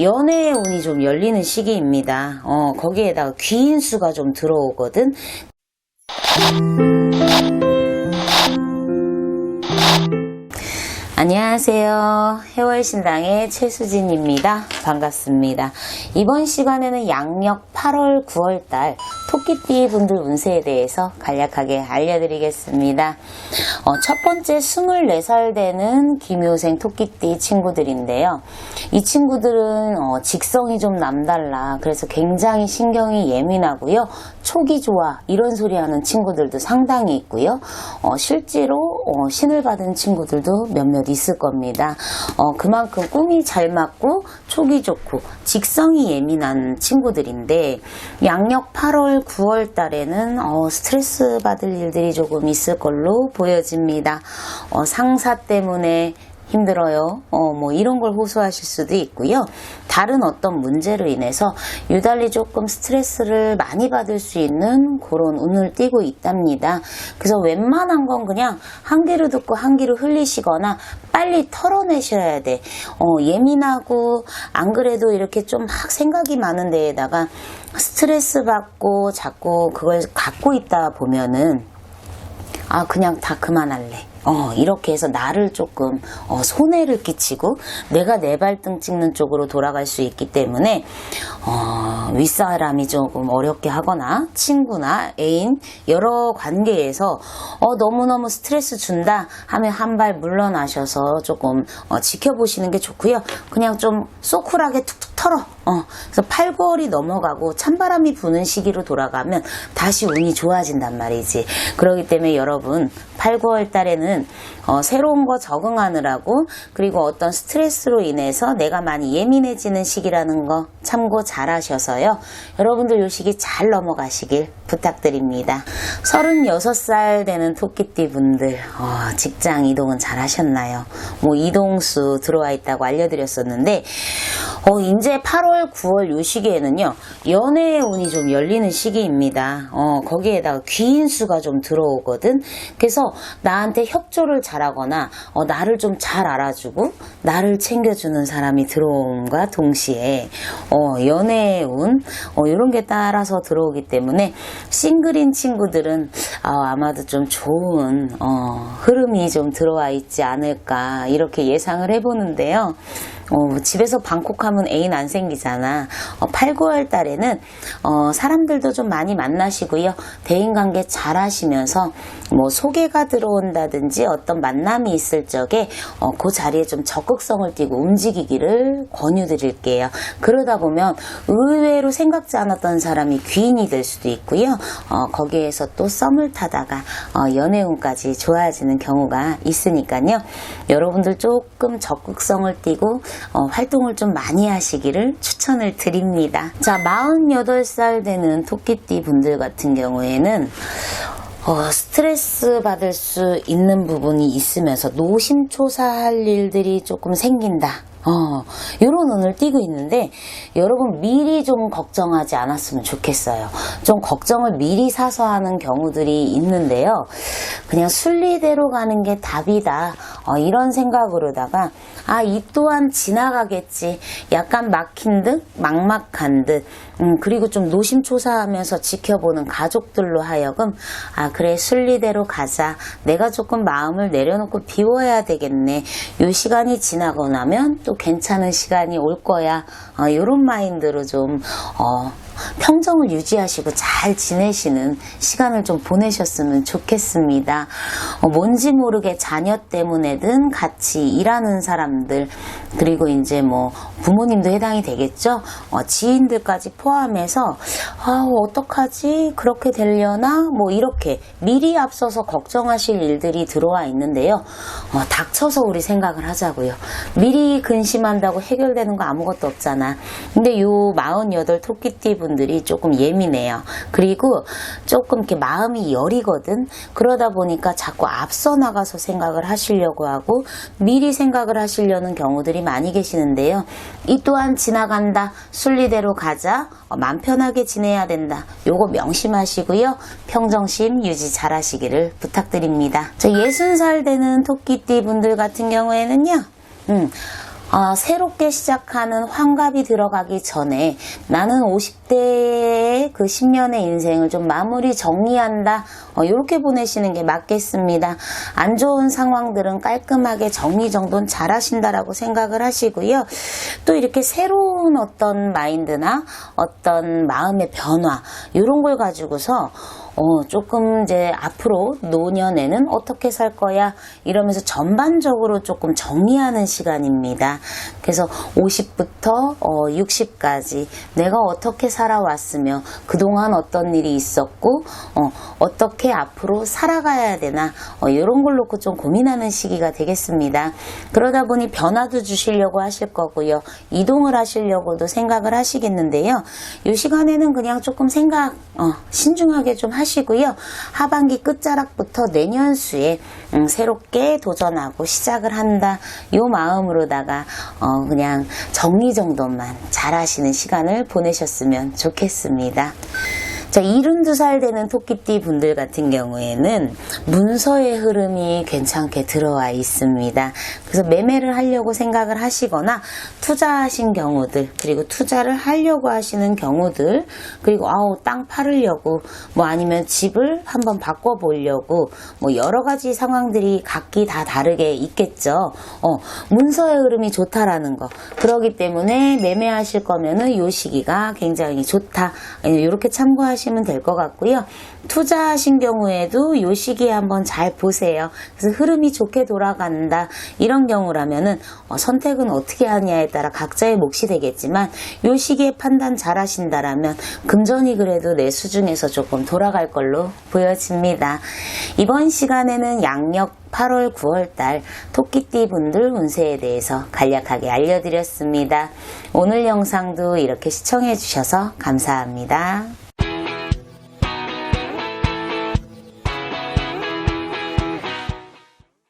연애의 운이 좀 열리는 시기입니다. 어, 거기에다가 귀인수가 좀 들어오거든. 안녕하세요. 해월신당의 최수진입니다. 반갑습니다. 이번 시간에는 양력 8월, 9월 달 토끼띠 분들 운세에 대해서 간략하게 알려드리겠습니다. 어, 첫 번째 24살 되는 김효생 토끼띠 친구들인데요. 이 친구들은 어, 직성이 좀 남달라. 그래서 굉장히 신경이 예민하고요. 촉이 좋아. 이런 소리 하는 친구들도 상당히 있고요. 어, 실제로 어, 신을 받은 친구들도 몇몇 있을 겁니다. 어, 그만큼 꿈이 잘 맞고 촉이 좋고 직성이 예민한 친구들인데 양력 8월, 9월 달에는 어, 스트레스 받을 일들이 조금 있을 걸로 보여집니다. 어, 상사 때문에 힘들어요. 어, 뭐 이런 걸 호소하실 수도 있고요. 다른 어떤 문제로 인해서 유달리 조금 스트레스를 많이 받을 수 있는 그런 운을 띠고 있답니다. 그래서 웬만한 건 그냥 한 귀로 듣고 한 귀로 흘리시거나 빨리 털어내셔야 돼. 어, 예민하고 안 그래도 이렇게 좀 막 생각이 많은 데에다가 스트레스 받고 자꾸 그걸 갖고 있다 보면은 아 그냥 다 그만할래. 어, 이렇게 해서 나를 조금 어, 손해를 끼치고 내가 내 발등 찍는 쪽으로 돌아갈 수 있기 때문에 어, 윗사람이 조금 어렵게 하거나 친구나 애인 여러 관계에서 어, 너무너무 스트레스 준다 하면 한 발 물러나셔서 조금 어, 지켜보시는 게 좋고요. 그냥 좀 소쿨하게 툭툭 털어. 어, 그래서 8, 9월이 넘어가고 찬바람이 부는 시기로 돌아가면 다시 운이 좋아진단 말이지. 그렇기 때문에 여러분 8, 9월 달에는 어, 새로운 거 적응하느라고 그리고 어떤 스트레스로 인해서 내가 많이 예민해지는 시기라는 거 참고 잘 하셔서요. 여러분들 요 시기 잘 넘어가시길 부탁드립니다. 36살 되는 토끼띠 분들 어, 직장 이동은 잘 하셨나요? 뭐 이동수 들어와 있다고 알려드렸었는데 어, 이제 8월, 9월 요 시기에는요, 연애의 운이 좀 열리는 시기입니다. 어, 거기에다가 귀인수가 좀 들어오거든. 그래서 나한테 협조를 잘하거나, 어, 나를 좀 잘 알아주고, 나를 챙겨주는 사람이 들어옴과 동시에, 어, 연애의 운, 어, 요런 게 따라서 들어오기 때문에, 싱글인 친구들은, 아, 아마도 좀 좋은, 어, 흐름이 좀 들어와 있지 않을까, 이렇게 예상을 해보는데요. 어, 집에서 방콕하면 애인 안 생기잖아. 어, 8, 9월 달에는 어, 사람들도 좀 많이 만나시고요. 대인관계 잘 하시면서 뭐 소개가 들어온다든지 어떤 만남이 있을 적에 어, 그 자리에 좀 적극성을 띠고 움직이기를 권유드릴게요. 그러다 보면 의외로 생각지 않았던 사람이 귀인이 될 수도 있고요. 어, 거기에서 또 썸을 타다가 어, 연애운까지 좋아지는 경우가 있으니까요. 여러분들 조금 적극성을 띠고 어, 활동을 좀 많이 하시기를 추천을 드립니다. 자, 48살 되는 토끼띠 분들 같은 경우에는 어, 스트레스 받을 수 있는 부분이 있으면서 노심초사할 일들이 조금 생긴다. 어, 요런 운을 띠고 있는데, 여러분 미리 좀 걱정하지 않았으면 좋겠어요. 좀 걱정을 미리 사서 하는 경우들이 있는데요. 그냥 순리대로 가는 게 답이다. 어, 이런 생각으로다가, 아, 이 또한 지나가겠지. 약간 막힌 듯, 막막한 듯, 음, 그리고 좀 노심초사하면서 지켜보는 가족들로 하여금, 아, 그래, 순리대로 가자. 내가 조금 마음을 내려놓고 비워야 되겠네. 요 시간이 지나고 나면 또 괜찮은 시간이 올 거야. 어, 요런 마인드로 좀, 어, 평정을 유지하시고 잘 지내시는 시간을 좀 보내셨으면 좋겠습니다. 어, 뭔지 모르게 자녀 때문에든 같이 일하는 사람들, 그리고 이제 뭐 부모님도 해당이 되겠죠? 어, 지인들까지 포함해서, 아, 어떡하지? 그렇게 되려나? 뭐 이렇게 미리 앞서서 걱정하실 일들이 들어와 있는데요. 어, 닥쳐서 우리 생각을 하자고요. 미리 근 심한다고 해결되는 거 아무것도 없잖아. 근데 요 48 토끼띠 분들이 조금 예민해요. 그리고 조금 이렇게 마음이 여리거든. 그러다 보니까 자꾸 앞서 나가서 생각을 하시려고 하고 미리 생각을 하시려는 경우들이 많이 계시는데요. 이 또한 지나간다. 순리대로 가자. 어, 맘 편하게 지내야 된다. 요거 명심하시고요. 평정심 유지 잘 하시기를 부탁드립니다. 저 60살 되는 토끼띠 분들 같은 경우에는요. 음, 아, 새롭게 시작하는 환갑이 들어가기 전에 나는 50대의 그 10년의 인생을 좀 마무리 정리한다. 이렇게 보내시는 게 맞겠습니다. 안 좋은 상황들은 깔끔하게 정리 정돈 잘 하신다라고 생각을 하시고요. 또 이렇게 새로운 어떤 마인드나 어떤 마음의 변화, 이런 걸 가지고서 어, 조금 이제 앞으로 노년에는 어떻게 살 거야 이러면서 전반적으로 조금 정리하는 시간입니다. 그래서 50부터 어, 60까지 내가 어떻게 살아왔으며 그동안 어떤 일이 있었고 어, 떻게 앞으로 살아가야 되나 어, 이런 걸 놓고 좀 고민하는 시기가 되겠습니다. 그러다 보니 변화도 주시려고 하실 거고요. 이동을 하시려고도 생각을 하시겠는데요. 이 시간에는 그냥 조금 생각 어, 신중하게 좀 하 시고요. 하반기 끝자락부터 내년 수에 음, 새롭게 도전하고 시작을 한다. 이 마음으로다가 어, 그냥 정리정돈만 잘 하시는 시간을 보내셨으면 좋겠습니다. 자, 72살 되는 토끼띠 분들 같은 경우에는 문서의 흐름이 괜찮게 들어와 있습니다. 그래서 매매를 하려고 생각을 하시거나 투자하신 경우들, 그리고 투자를 하려고 하시는 경우들, 그리고 아우, 땅 팔으려고, 뭐 아니면 집을 한번 바꿔보려고, 뭐 여러 가지 상황들이 각기 다 다르게 있겠죠. 어, 문서의 흐름이 좋다라는 거. 그러기 때문에 매매하실 거면은 요 시기가 굉장히 좋다. 이렇게 참고 하시면 될 것 같고요. 투자하신 경우에도 요 시기에 한번 잘 보세요. 그래서 흐름이 좋게 돌아간다. 이런 경우라면은 어, 선택은 어떻게 하냐에 따라 각자의 몫이 되겠지만 요 시기에 판단 잘 하신다라면 금전이 그래도 내 수중에서 조금 돌아갈 걸로 보여집니다. 이번 시간에는 양력 8월, 9월 달 토끼띠 분들 운세에 대해서 간략하게 알려드렸습니다. 오늘 영상도 이렇게 시청해 주셔서 감사합니다.